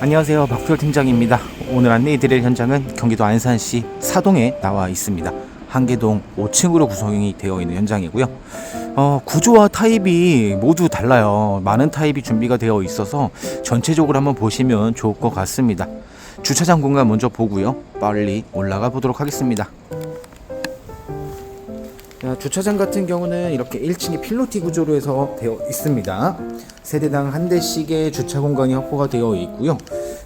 안녕하세요. 박수열 팀장입니다. 오늘 안내해드릴 현장은 경기도 안산시 사동에 나와 있습니다. 한계동 5층으로 구성이 되어 있는 현장이고요. 어, 구조와 타입이 모두 달라요. 많은 타입이 준비가 되어 있어서 전체적으로 한번 보시면 좋을 것 같습니다. 주차장 공간 먼저 보고요. 빨리 올라가 보도록 하겠습니다. 자, 주차장 같은 경우는 이렇게 1층이 필로티 구조로 해서 되어 있습니다. 세대당 한 대씩의 주차 공간이 확보가 되어 있고요.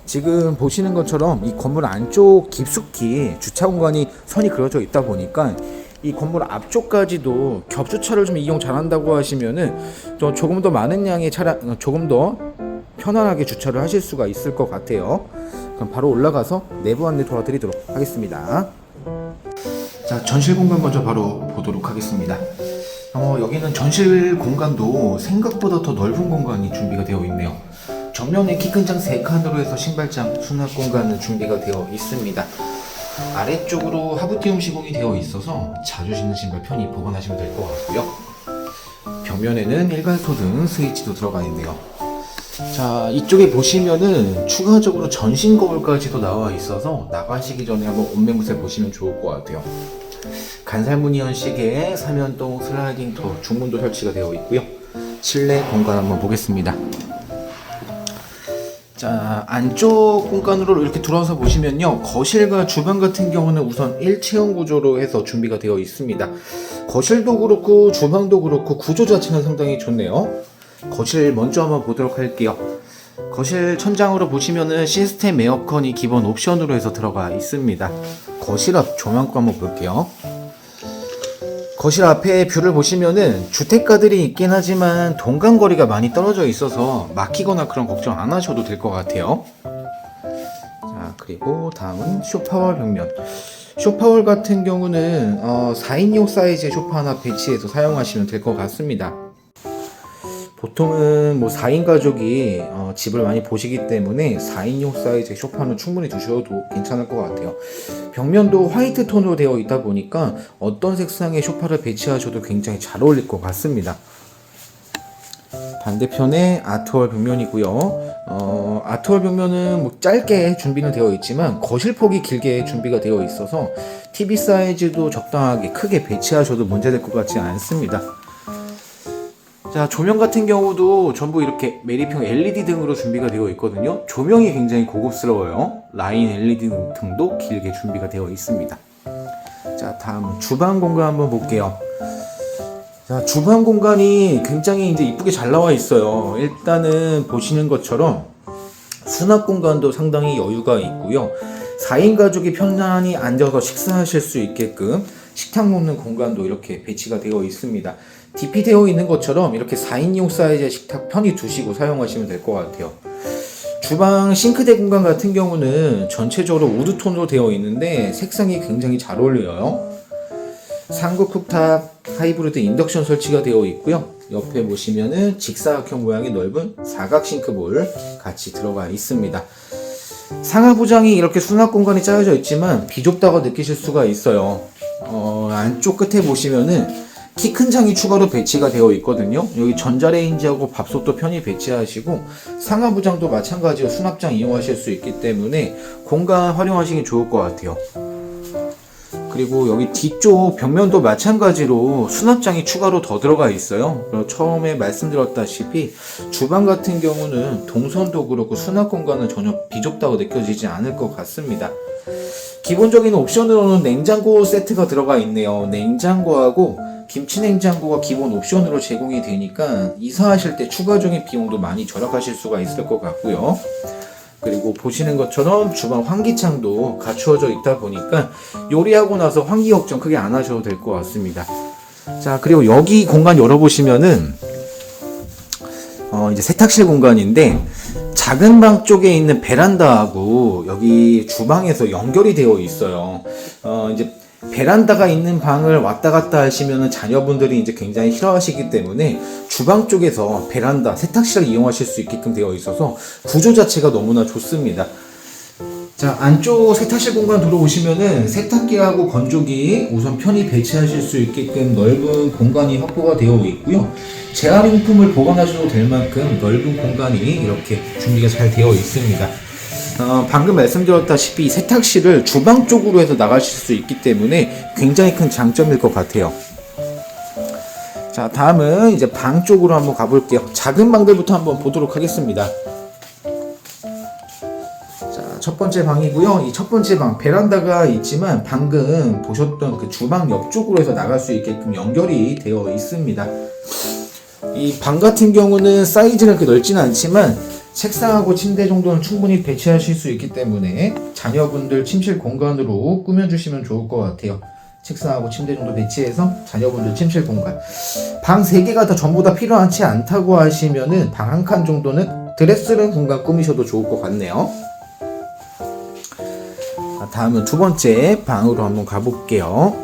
지금 보시는 것처럼 이 건물 안쪽 깊숙이 주차 공간이 선이 그려져 있다 보니까 이 건물 앞쪽까지도 겹주차를 좀 이용 잘한다고 하시면은 또 조금 더 많은 양의 차량 어, 조금 더 편안하게 주차를 하실 수가 있을 것 같아요. 그럼 바로 올라가서 내부 안내 도와드리도록 하겠습니다. 자, 전실 공간 먼저 바로 보도록 하겠습니다. 어, 여기는 전실 공간도 생각보다 더 넓은 공간이 준비가 되어 있네요. 정면에 키 큰 장 3칸으로 해서 신발장 수납 공간은 준비가 되어 있습니다. 아래쪽으로 하부티움 시공이 되어 있어서 자주 신는 신발 편히 보관하시면 될 것 같고요. 벽면에는 일괄소 등 스위치도 들어가 있네요. 자, 이쪽에 보시면은 추가적으로 전신 거울까지도 나와 있어서 나가시기 전에 한번 옷매무새 보시면 좋을 것 같아요. 간살무늬형 시계에 사면동 슬라이딩 도어 중문도 설치가 되어 있고요. 실내 공간 한번 보겠습니다. 자, 안쪽 공간으로 이렇게 들어와서 보시면요. 거실과 주방 같은 경우는 우선 일체형 구조로 해서 준비가 되어 있습니다. 거실도 그렇고 주방도 그렇고 구조 자체는 상당히 좋네요. 거실 먼저 한번 보도록 할게요. 거실 천장으로 보시면은 시스템 에어컨이 기본 옵션으로 해서 들어가 있습니다. 거실 앞 조명과 한번 볼게요. 거실 앞에 뷰를 보시면은 주택가들이 있긴 하지만 동간거리가 많이 떨어져 있어서 막히거나 그런 걱정 안 하셔도 될 것 같아요. 자, 그리고 다음은 쇼파월 벽면. 쇼파월 같은 경우는 어, 4인용 사이즈의 쇼파 하나 배치해서 사용하시면 될 것 같습니다. 보통은 뭐 4인 가족이 어, 집을 많이 보시기 때문에 4인용 사이즈의 쇼파는 충분히 두셔도 괜찮을 것 같아요. 벽면도 화이트 톤으로 되어 있다 보니까 어떤 색상의 쇼파를 배치하셔도 굉장히 잘 어울릴 것 같습니다. 반대편에 아트월 벽면이고요. 어, 아트월 벽면은 뭐 짧게 준비는 되어 있지만 거실 폭이 길게 준비가 되어 있어서 TV 사이즈도 적당하게 크게 배치하셔도 문제될 것 같지 않습니다. 자, 조명 같은 경우도 전부 이렇게 메리평 LED 등으로 준비가 되어 있거든요. 조명이 굉장히 고급스러워요. 라인 LED 등도 길게 준비가 되어 있습니다. 자, 다음 주방 공간 한번 볼게요. 자, 주방 공간이 굉장히 이제 이쁘게 잘 나와 있어요. 일단은 보시는 것처럼 수납 공간도 상당히 여유가 있고요. 4인 가족이 편안히 앉아서 식사하실 수 있게끔 식탁 놓는 공간도 이렇게 배치가 되어 있습니다. DP 되어 있는 것처럼 이렇게 4인용 사이즈의 식탁 편히 두시고 사용하시면 될 것 같아요. 주방 싱크대 공간 같은 경우는 전체적으로 우드톤으로 되어 있는데 색상이 굉장히 잘 어울려요. 상구 쿡탑 하이브리드 인덕션 설치가 되어 있고요. 옆에 보시면은 직사각형 모양의 넓은 사각 싱크볼 같이 들어가 있습니다. 상하 부장이 이렇게 수납 공간이 짜여져 있지만 비좁다고 느끼실 수가 있어요. 어, 안쪽 끝에 보시면은 키 큰 장이 추가로 배치가 되어 있거든요. 여기 전자레인지하고 밥솥도 편히 배치하시고 상하 부장도 마찬가지로 수납장 이용하실 수 있기 때문에 공간 활용하시기 좋을 것 같아요. 그리고 여기 뒤쪽 벽면도 마찬가지로 수납장이 추가로 더 들어가 있어요. 처음에 말씀드렸다시피 주방 같은 경우는 동선도 그렇고 수납 공간은 전혀 비좁다고 느껴지지 않을 것 같습니다. 기본적인 옵션으로는 냉장고 세트가 들어가 있네요. 냉장고하고 김치 냉장고가 기본 옵션으로 제공이 되니까 이사하실 때 추가적인 비용도 많이 절약하실 수가 있을 것 같고요. 그리고 보시는 것처럼 주방 환기창도 갖추어져 있다 보니까 요리하고 나서 환기 걱정 크게 안 하셔도 될 것 같습니다. 자, 그리고 여기 공간 열어보시면은 어, 이제 세탁실 공간인데 작은 방 쪽에 있는 베란다하고 여기 주방에서 연결이 되어 있어요. 어, 이제 베란다가 있는 방을 왔다 갔다 하시면은 자녀분들이 이제 굉장히 싫어하시기 때문에 주방 쪽에서 베란다, 세탁실을 이용하실 수 있게끔 되어 있어서 구조 자체가 너무나 좋습니다. 자, 안쪽 세탁실 공간 들어오시면은 세탁기하고 건조기 우선 편히 배치하실 수 있게끔 넓은 공간이 확보가 되어 있고요. 재활용품을 보관하셔도 될 만큼 넓은 공간이 이렇게 준비가 잘 되어 있습니다. 어, 방금 말씀드렸다시피 세탁실을 주방 쪽으로 해서 나가실 수 있기 때문에 굉장히 큰 장점일 것 같아요. 자, 다음은 이제 방 쪽으로 한번 가볼게요. 작은 방들부터 한번 보도록 하겠습니다. 자, 첫 번째 방이고요. 이 첫 번째 방 베란다가 있지만 방금 보셨던 그 주방 옆쪽으로 해서 나갈 수 있게끔 연결이 되어 있습니다. 이 방 같은 경우는 사이즈는 그렇게 넓지는 않지만 책상하고 침대 정도는 충분히 배치하실 수 있기 때문에 자녀분들 침실 공간으로 꾸며주시면 좋을 것 같아요. 책상하고 침대 정도 배치해서 자녀분들 침실 공간. 방 3개가 다 전부 다 필요하지 않다고 하시면은 방 한 칸 정도는 드레스룸 공간 꾸미셔도 좋을 것 같네요. 자, 다음은 두 번째 방으로 한번 가볼게요.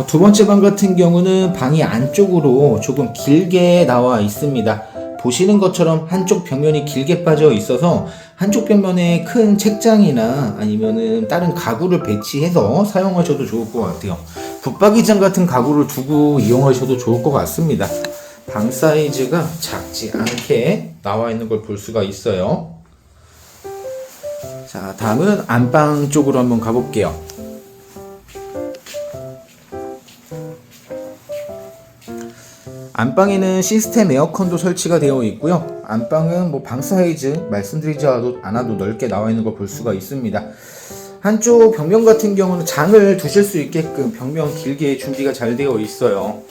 어, 두 번째 방 같은 경우는 방이 안쪽으로 조금 길게 나와 있습니다. 보시는 것처럼 한쪽 벽면이 길게 빠져 있어서 한쪽 벽면에 큰 책장이나 아니면은 다른 가구를 배치해서 사용하셔도 좋을 것 같아요. 붙박이장 같은 가구를 두고 이용하셔도 좋을 것 같습니다. 방 사이즈가 작지 않게 나와 있는 걸 볼 수가 있어요. 자, 다음은 안방 쪽으로 한번 가볼게요. 안방에는 시스템 에어컨도 설치가 되어 있고요. 안방은 뭐 방 사이즈 말씀드리지 않아도 넓게 나와 있는 걸 볼 수가 있습니다. 한쪽 벽면 같은 경우는 장을 두실 수 있게끔 벽면 길게 준비가 잘 되어 있어요.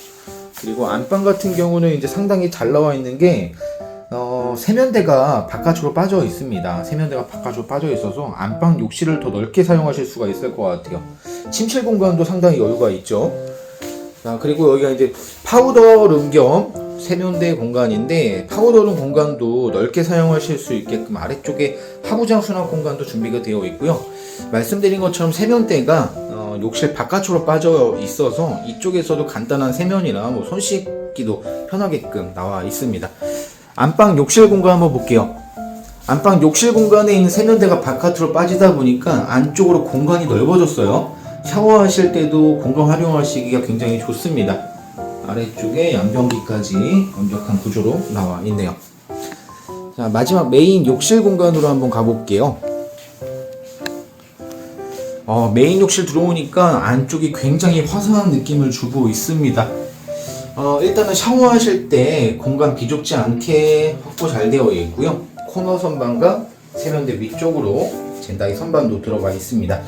그리고 안방 같은 경우는 이제 상당히 잘 나와 있는 게 어, 세면대가 바깥으로 빠져 있습니다. 세면대가 바깥으로 빠져 있어서 안방 욕실을 더 넓게 사용하실 수가 있을 것 같아요. 침실 공간도 상당히 여유가 있죠. 자, 그리고 여기가 이제 파우더룸 겸 세면대 공간인데 파우더룸 공간도 넓게 사용하실 수 있게끔 아래쪽에 하부장 수납 공간도 준비가 되어 있고요. 말씀드린 것처럼 세면대가 어, 욕실 바깥으로 빠져 있어서 이쪽에서도 간단한 세면이나 뭐 손 씻기도 편하게끔 나와 있습니다. 안방 욕실 공간 한번 볼게요. 안방 욕실 공간에 있는 세면대가 바깥으로 빠지다 보니까 안쪽으로 공간이 넓어졌어요. 샤워하실 때도 공간 활용하시기가 굉장히 좋습니다. 아래쪽에 양변기까지 완벽한 구조로 나와 있네요. 자, 마지막 메인 욕실 공간으로 한번 가볼게요. 어, 메인 욕실 들어오니까 안쪽이 굉장히 화사한 느낌을 주고 있습니다. 어, 일단은 샤워하실 때 공간 비좁지 않게 확보 잘 되어 있고요. 코너 선반과 세면대 위쪽으로 젠다이 선반도 들어가 있습니다.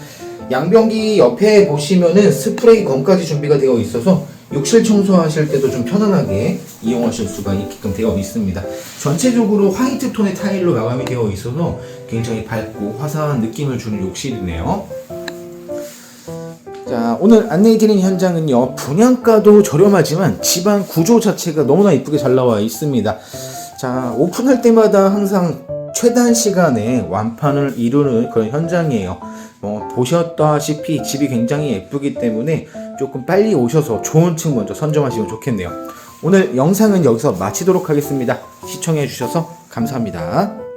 양변기 옆에 보시면은 스프레이 건까지 준비가 되어 있어서 욕실 청소하실 때도 좀 편안하게 이용하실 수가 있게끔 되어 있습니다. 전체적으로 화이트 톤의 타일로 마감이 되어 있어서 굉장히 밝고 화사한 느낌을 주는 욕실이네요. 자, 오늘 안내해드린 현장은요, 분양가도 저렴하지만 집안 구조 자체가 너무나 이쁘게 잘 나와 있습니다. 자, 오픈할 때마다 항상 최단 시간에 완판을 이루는 그런 현장이에요. 뭐, 보셨다시피 집이 굉장히 예쁘기 때문에 조금 빨리 오셔서 좋은 층 먼저 선점하시면 좋겠네요. 오늘 영상은 여기서 마치도록 하겠습니다. 시청해주셔서 감사합니다.